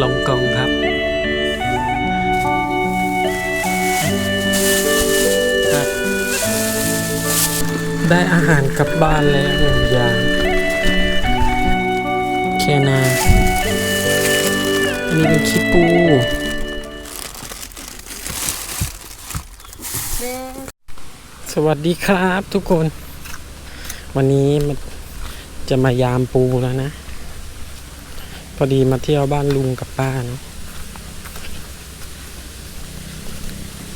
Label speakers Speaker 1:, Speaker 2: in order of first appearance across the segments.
Speaker 1: ลงกองครับได้อาหารกลับบ้านแล้วหนึ่งอย่างแค่นาอันนี้เป็นคิดปูสวัสดีครับทุกคน วันนี้มันจะมายามปูแล้วนะ พอดีมาเที่ยวบ้านลุงกับป้าเนาะ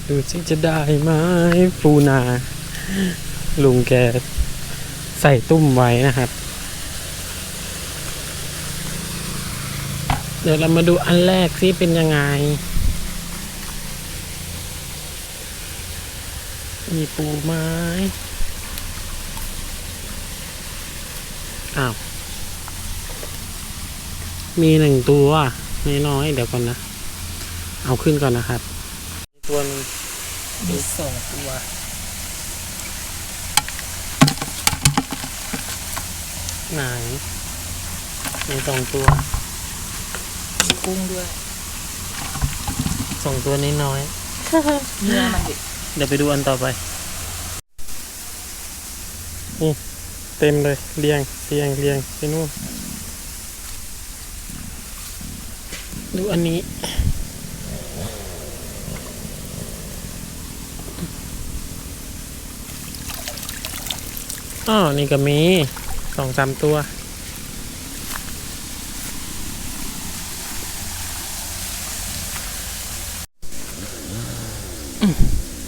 Speaker 1: ดูสิจะได้ไหมปูนา ลุงแกใส่ตุ้มไว้นะครับ เดี๋ยวเรามาดูอันแรกสิเป็นยังไง มีปูไม้อ้าว มีหนึ่งตัวน้อยๆเดี๋ยวก่อนนะ เอาขึ้นก่อนนะครับ ตัวหนึง
Speaker 2: มีสองตัว
Speaker 1: ไหนมีสองตัว
Speaker 2: มีกุ้งด้วย
Speaker 1: สองตัวน้อย
Speaker 2: เนื้อมันเด็ก
Speaker 1: ๆเดี๋ยวไปดูอันต่อไปนี่เต็มเลยเรียงเรียงเรียงไปนู่น ดูอันนี้ อ๋อ นี่ก็มีสองสามตัว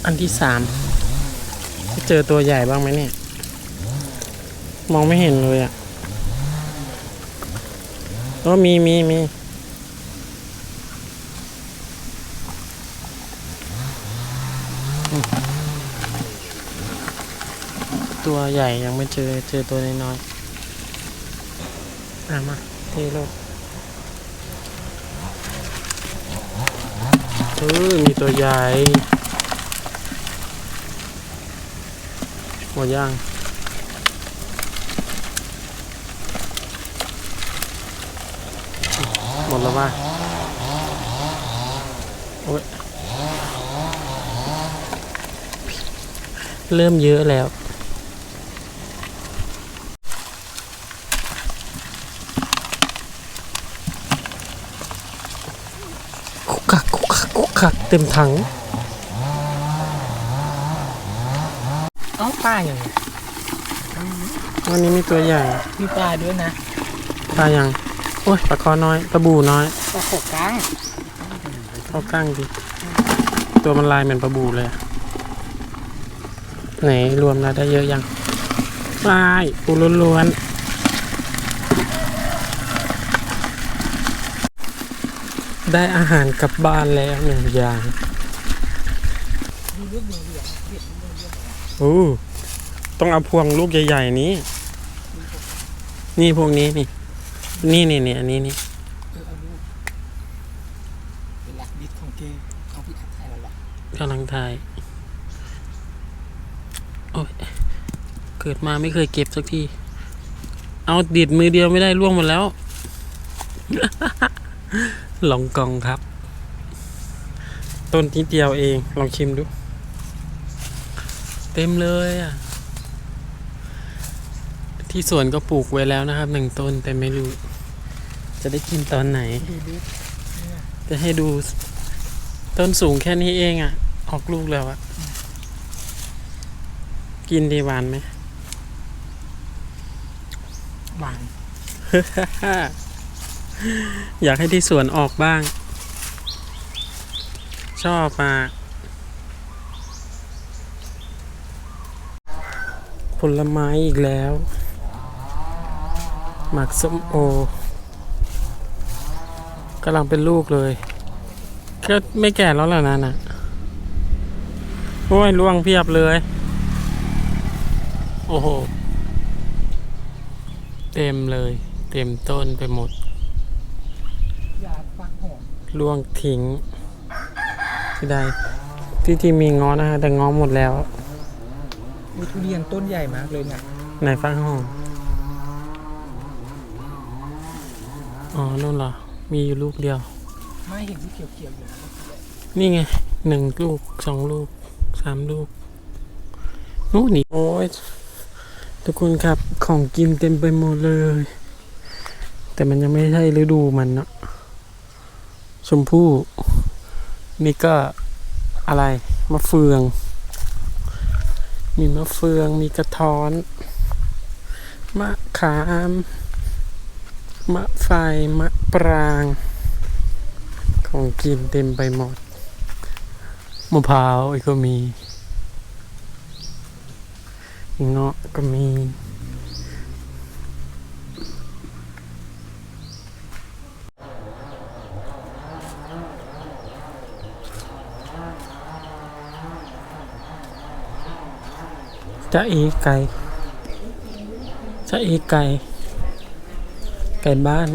Speaker 1: อันที่สามจะเจอตัวใหญ่บ้างไหมเนี่ย มองไม่เห็นเลยอะ่ะก็มีมีมี ตัวใหญ่ยังไม่เจอเจอตัวน้อยๆอะมาเทโลกเออมีตัวใหญ่หมดย่างหมดแล้วป่ะโอ๊ยเริ่มเยอะแล้ว คุกคักคุก คักคุกคักเต็มถัง
Speaker 2: เอ้าปลาอย่าง
Speaker 1: วันนี้มีตัวใหญ่
Speaker 2: มีปลาด้วยนะ
Speaker 1: ปลายังโอ้ยปลาคอน้อยปลาบูน้อย
Speaker 2: ปลาขกก้าง
Speaker 1: เข้ากั้งดิ ตัวมันลายเหมือนปลาบูเลยอะไหนรวมแล้วได้เยอะยังลายปูล้วนๆ ได้อาหารกลับบ้านแล้วหนึ่งอย่างโอ้ต้องเอาพวงลูกใหญ่ ๆ นี้ นี่พวกนี้นี่ นี่นี่นี่อันนี้นี่
Speaker 2: เออเอาลูกเป็นหลักดิสของเกเอาพี่อัดไทยแล้วหรอกำ
Speaker 1: ลังถ่าย โอ้ย เกิดมาไม่เคยเก็บสักที เอาดิดมือเดียวไม่ได้ล่วงหมดแล้ว ลองกองครับ ต้นนิดเดียวเอง ลองชิมดู เต็มเลยอะ ที่สวนก็ปลูกไว้แล้วนะครับหนึ่งต้นแต่ไม่รู้ จะได้กินตอนไหน
Speaker 2: ดูดิ
Speaker 1: จะให้ดูต้นสูงแค่นี้เองอะ่ะ ออกลูกแล้วอะ่ะ กินดีหวานไหม
Speaker 2: หวาน
Speaker 1: อยากให้ที่สวนออกบ้าง ชอบมาผลไม้อีกแล้วหมักส้มโอกำลังเป็นลูกเลย ก็ไม่แก่แล้วแหละนั่นน่ะ โอ้ยล่วงเพียบเลย โอ้โห เต็มเลย เต็มต้นไปหมด ล่วงทิ้งที่ใดที่ที่มีง้อนะฮะแต่ง้อหมดแล้ว
Speaker 2: มีทุเรียนต้นใหญ่มากเลยเนี่ย
Speaker 1: ไหนฟังห้องอ๋อนู่นเหรอ มีอยู่ลูกเดียว
Speaker 2: ไม่เห็นที่เขียวๆอยู่นะเมื่อกี้เลย
Speaker 1: นี่ไงหนึ่งลูกสองลูกสามลูกนู่นนี่โอ้ยทุกคนครับของกินเต็มไปหมดเลย แต่มันยังไม่ใช่ฤดูมันเนาะ ชมพู่ นี่ก็อะไร มะเฟือง มีมะเฟือง มีกระท้อน มะขาม มะไฟ มะปราง ของกินเต็มไปหมด มะพร้าวก็มีเงาะก็มี จะเอไก่จะเอไก่ ไก่บ้าน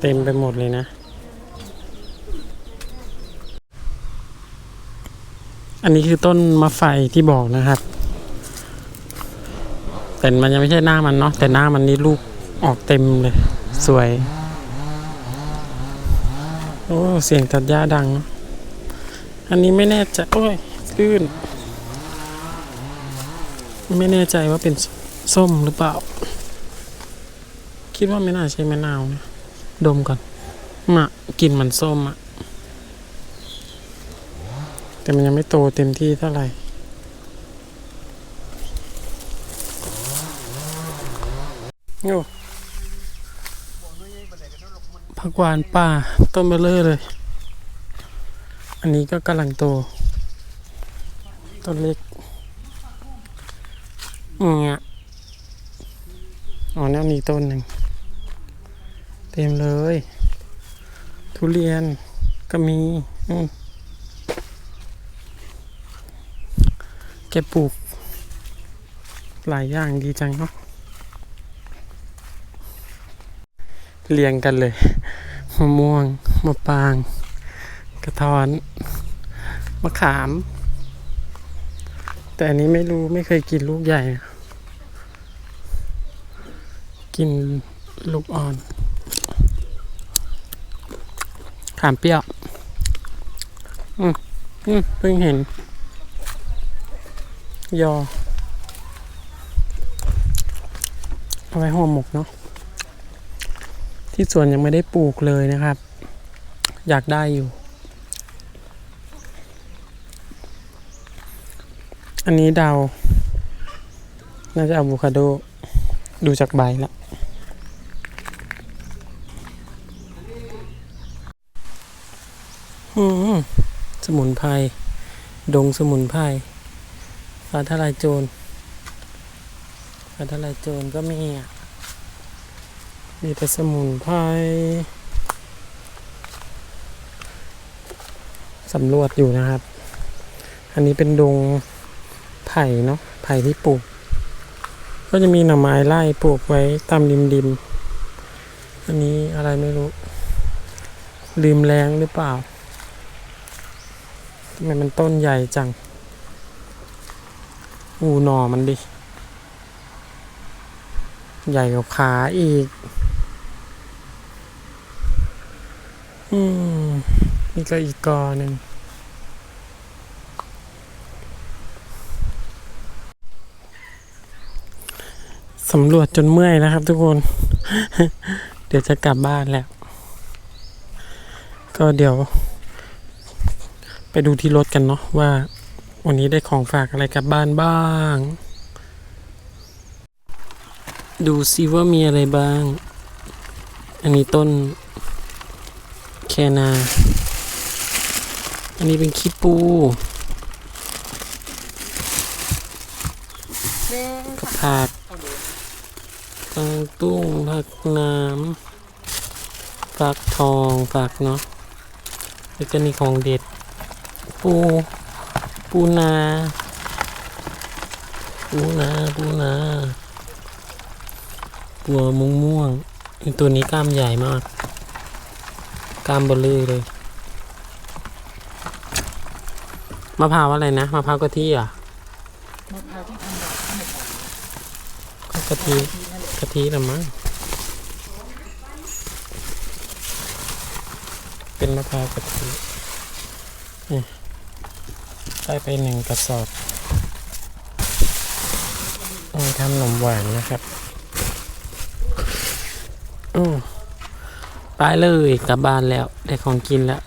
Speaker 1: เต็มไปหมดเลยนะ อันนี้คือต้นมะไฟที่บอกนะครับ แต่มันยังไม่ใช่หน้ามันเนาะ แต่หน้ามันนี่ลูกออกเต็มเลย สวย โอ้ เสียงตัดหญ้าดัง อันนี้ไม่แน่ใจ โอ้ยลื่น ไม่แน่ใจว่าเป็นส้มหรือเปล่า คิดว่าไม่น่าใช่มะนาวนะ ดมก่อนมะกลิ่นมันส้มอะแต่มันยังไม่โตเต็มที่เท่าไหร่โอ้ ผักหวานป่าต้นเบลเลอร์เลย อันนี้ก็กำลังโต ต้นเล็กเนี่ยอ๋อเนี่ยมีต้นหนึ่ง เต็มเลย ทุเรียนก็มีอืมแกปลูก หลายอย่างดีจังเนาะ เรียงกันเลยมะม่วงมะปราง กระท้อนมะขาม แต่อันนี้ไม่รู้ไม่เคยกินลูกใหญ่ กินลูกอ่อน ขามเปรี้ยว อืมอืมเพิ่งเห็น ยอ เอาไว้ห่อหมกเนาะ ที่สวนยังไม่ได้ปลูกเลยนะครับ อยากได้อยู่ อันนี้เดาน่าจะอะโวคาโดดูจากใบแล้วอืมสมุนไพร ดงสมุนไพร ฟ้าทลายโจร ฟ้าทลายโจรก็มีอะ มีแต่สมุนไพรสำรวจอยู่นะครับ อันนี้เป็นดงไผ่เนาะไผ่ที่ปลูก ก็จะมีหน่อไม้ไล่ปลูกไว้ตามริมดิมอันนี้อะไรไม่รู้ ลืมแรงหรือเปล่าทำไมมันต้นใหญ่จัง อูหน่อมันดิ ใหญ่กว่าขาอีก อืมนี่ก็อีกกอหนึ่งสำรวจจนเมื่อยนะครับทุกคน เดี๋ยวจะกลับบ้านแล้ว ก็เดี๋ยว ไปดูที่รถกันเนาะว่า วันนี้ได้ของฝากอะไรกลับบ้านบ้าง ดูซิว่ามีอะไรบ้าง อันนี้ต้น แคนา อันนี้เป็นขี้ปูผักตังตุ้งผักน้ำฝักทองฝักเนาะแล้วก็นี่ของเด็ด ปู ปูนา ปูนา ปูนาปัวม่วงม่วงตัวนี้กล้ามใหญ่มาก กล้ามเบลอเลยมะพร้าวอะไรนะมะพร้าวกะทิเหรอะ
Speaker 2: มะพร้าวที่ทำดอกข้าวหนียว
Speaker 1: กะทิกะทิละมั้งเป็นมะพร้าวกะทินี่ได้ไปหนึ่งกระสอบเอาทำขนมหวานนะครับ อือ ไปเลยกลับบ้านแล้ว ได้ของกินแล้ว